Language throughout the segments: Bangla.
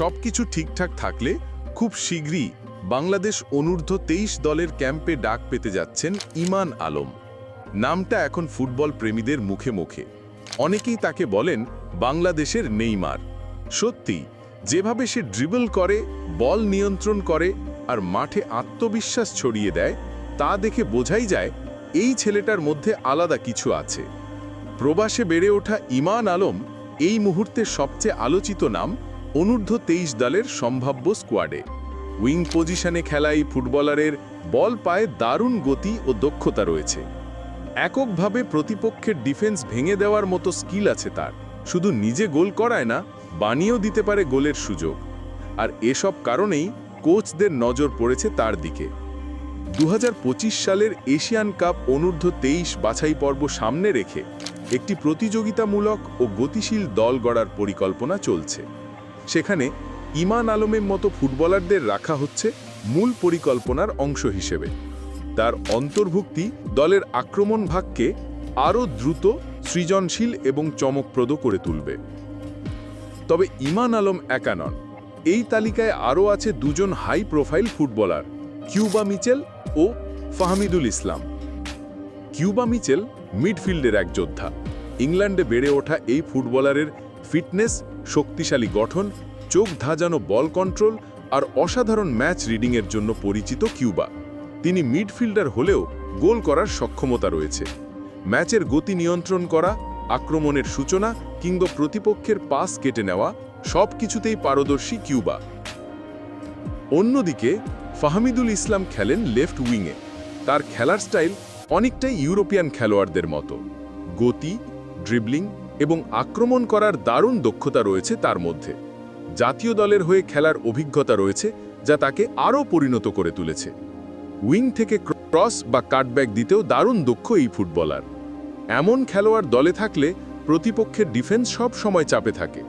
সব কিছু ঠিকঠাক থাকলে খুব শীঘ্রই বাংলাদেশ অনূর্ধ্ব তেইশ দলের ক্যাম্পে ডাক পেতে যাচ্ছেন ইমান আলম। নামটা এখন ফুটবল প্রেমীদের মুখে মুখে। অনেকেই তাকে বলেন বাংলাদেশের নেইমার। সত্যি, যেভাবে সে ড্রিবল করে, বল নিয়ন্ত্রণ করে আর মাঠে আত্মবিশ্বাস ছড়িয়ে দেয়, তা দেখে বোঝাই যায় এই ছেলেটার মধ্যে আলাদা কিছু আছে। প্রবাসে বেড়ে ওঠা ইমান আলম এই মুহূর্তে সবচেয়ে আলোচিত নাম অনূর্ধ্ব তেইশ দলের সম্ভাব্য স্কোয়াডে উইং পজিশনে খেলা এই ফুটবলারের বল পায়ে দারুণ গতি ও দক্ষতা রয়েছে। এককভাবে প্রতিপক্ষের ডিফেন্স ভেঙে দেওয়ার মতো স্কিল আছে তার। শুধু নিজে গোল করায় না, বানিয়েও দিতে পারে গোলের সুযোগ। আর এসব কারণেই কোচদের নজর পড়েছে তার দিকে। দু হাজার পঁচিশ সালের এশিয়ান কাপ অনূর্ধ্ব তেইশ বাছাই পর্ব সামনে রেখে একটি প্রতিযোগিতামূলক ও গতিশীল দল গড়ার পরিকল্পনা চলছে। সেখানে ইমান আলমের মতো ফুটবলারদের রাখা হচ্ছে মূল পরিকল্পনার অংশ হিসেবে। তার অন্তর্ভুক্তি দলের আক্রমণ ভাগকে আরও দ্রুত, সৃজনশীল এবং চমকপ্রদ করে তুলবে। তবে ইমান আলম একা নন। এই তালিকায় আরও আছে দুজন high profile footballer, Cuba Mitchell ও ফাহমিদুল ইসলাম। কিউবা মিচেল মিডফিল্ডের এক যোদ্ধা। ইংল্যান্ডে বেড়ে ওঠা এই ফুটবলারের ফিটনেস শক্তিশালী গঠন, চোখ ধাজানো বল কন্ট্রোল আর অসাধারণ ম্যাচ রিডিংয়ের জন্য পরিচিত কিউবা। তিনি মিডফিল্ডার হলেও গোল করার সক্ষমতা রয়েছে। ম্যাচের গতি নিয়ন্ত্রণ করা, আক্রমণের সূচনা কিংবা প্রতিপক্ষের পাস কেটে নেওয়া সব কিছুতেই পারদর্শী কিউবা। অন্যদিকে, ফাহমিদুল ইসলাম খেলেন লেফট উইংয়ে। তার খেলার স্টাইল অনেকটাই ইউরোপিয়ান খেলোয়াড়দের মতো। গতি ড্রিবলিং এবং আক্রমণ করার দারুণ দক্ষতা রয়েছে তার মধ্যে। জাতীয় দলের হয়ে খেলার অভিজ্ঞতা রয়েছে, যা তাকে আরও পরিণত করে তুলেছে। উইং থেকে ক্রস বা কাটব্যাক দিতেও দারুণ দক্ষ এই ফুটবলার। এমন খেলোয়াড় দলে থাকলে প্রতিপক্ষের ডিফেন্স সব সময় চাপে থাকে।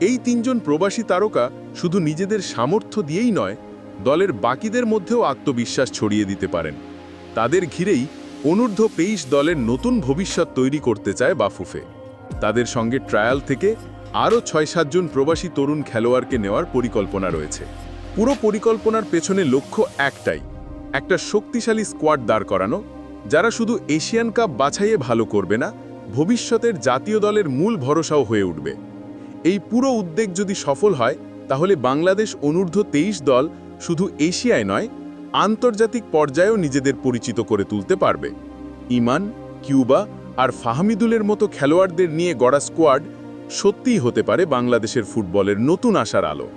এই তিনজন প্রবাসী তারকা শুধু নিজেদের সামর্থ্য দিয়েই নয়, দলের বাকিদের মধ্যেও আত্মবিশ্বাস ছড়িয়ে দিতে পারেন। তাদের ঘিরেই অনূর্ধ্ব তেইশ দলের নতুন ভবিষ্যৎ তৈরি করতে চায় বাফুফে। তাদের সঙ্গে ট্রায়াল থেকে আরও ছয় সাতজন প্রবাসী তরুণ খেলোয়াড়কে নেওয়ার পরিকল্পনা রয়েছে। পুরো পরিকল্পনার পেছনে লক্ষ্য একটাই, একটা শক্তিশালী স্কোয়াড দাঁড় করানো, যারা শুধু এশিয়ান কাপ বাছাইয়ে ভালো করবে না, ভবিষ্যতের জাতীয় দলের মূল ভরসাও হয়ে উঠবে। এই পুরো উদ্যোগ যদি সফল হয়, তাহলে বাংলাদেশ অনূর্ধ্ব তেইশ দল শুধু এশিয়ায় নয় আন্তর্জাতিক পর্যায়েও নিজেদের পরিচিত করে তুলতে পারবে। ইমান, কিউবা আর ফাহমিদুলের মতো খেলোয়াড়দের নিয়ে গড়া স্কোয়াড সত্যিই হতে পারে বাংলাদেশের ফুটবলের নতুন আশার আলো।